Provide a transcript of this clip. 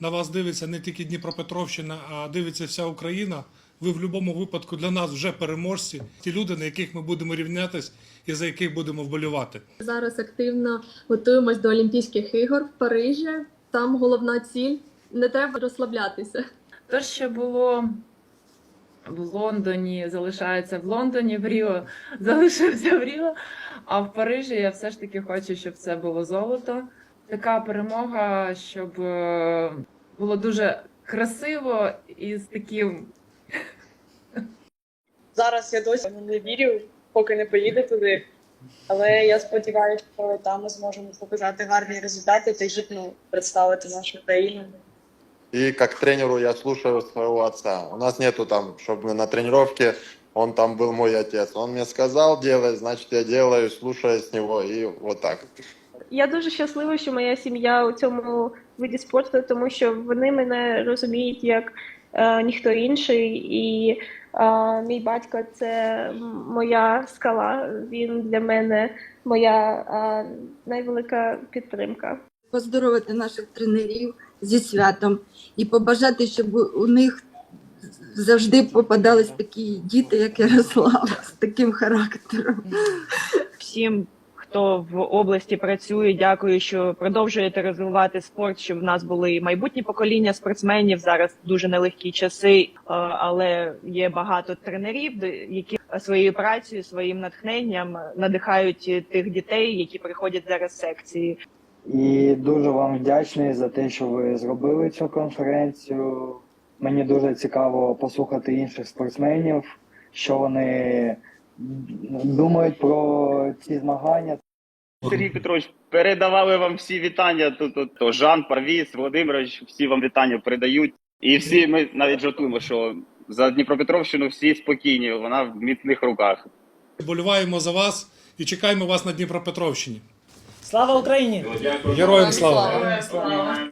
на вас дивиться не тільки Дніпропетровщина, а дивиться вся Україна. Ви в будь-якому випадку для нас вже переможці, ті люди, на яких ми будемо рівнятись і за яких будемо вболівати. Зараз активно готуємось до Олімпійських ігор в Парижі. Там головна ціль. Не треба розслаблятися. То, що було в Лондоні, залишається в Лондоні, в Ріо залишився в Ріо. А в Парижі я все ж таки хочу, щоб це було золото. Така перемога, щоб е, було дуже красиво і з таким Зараз я досі не вірю, поки не поїду туди. Але я сподіваюся, що там ми зможемо показати гарні результати та гідно представити нашу країну. И как тренеру я слушаю своего отца. У нас нету там, чтобы на тренировке он там был мой отец. Он мне сказал делай, значит я делаю, слушаюсь него и вот так. Я дуже щаслива, що моя сім'я у цьому виді спорту, тому що вони мене розуміють як е, ніхто інший, і е, мій батько це моя скала. Він для мене моя е, найвелика підтримка. поздоровити наших тренерів зі святом і побажати, щоб у них завжди попадались такі діти, як Ярослав, з таким характером. всім, хто в області працює. Дякую, що продовжуєте розвивати спорт, щоб в нас були майбутні покоління спортсменів. Зараз дуже нелегкі часи, е, але є багато тренерів, які своєю працею, своїм натхненням надихають тих дітей, які приходять зараз з секції. І дуже вам вдячний за те, що ви зробили цю конференцію. Мені дуже цікаво послухати інших спортсменів, що вони думають про ці змагання. Сергій Петрович, передавали вам всі вітання. Тут, тут то Жан, Парвіс, Володимирович, всі вам вітання передають. І всі ми навіть жартуємо, що за Дніпропетровщину всі спокійні, вона в міцних руках. Вболіваємо за вас і чекаємо вас на Дніпропетровщині. Слава Україні! Героям слава.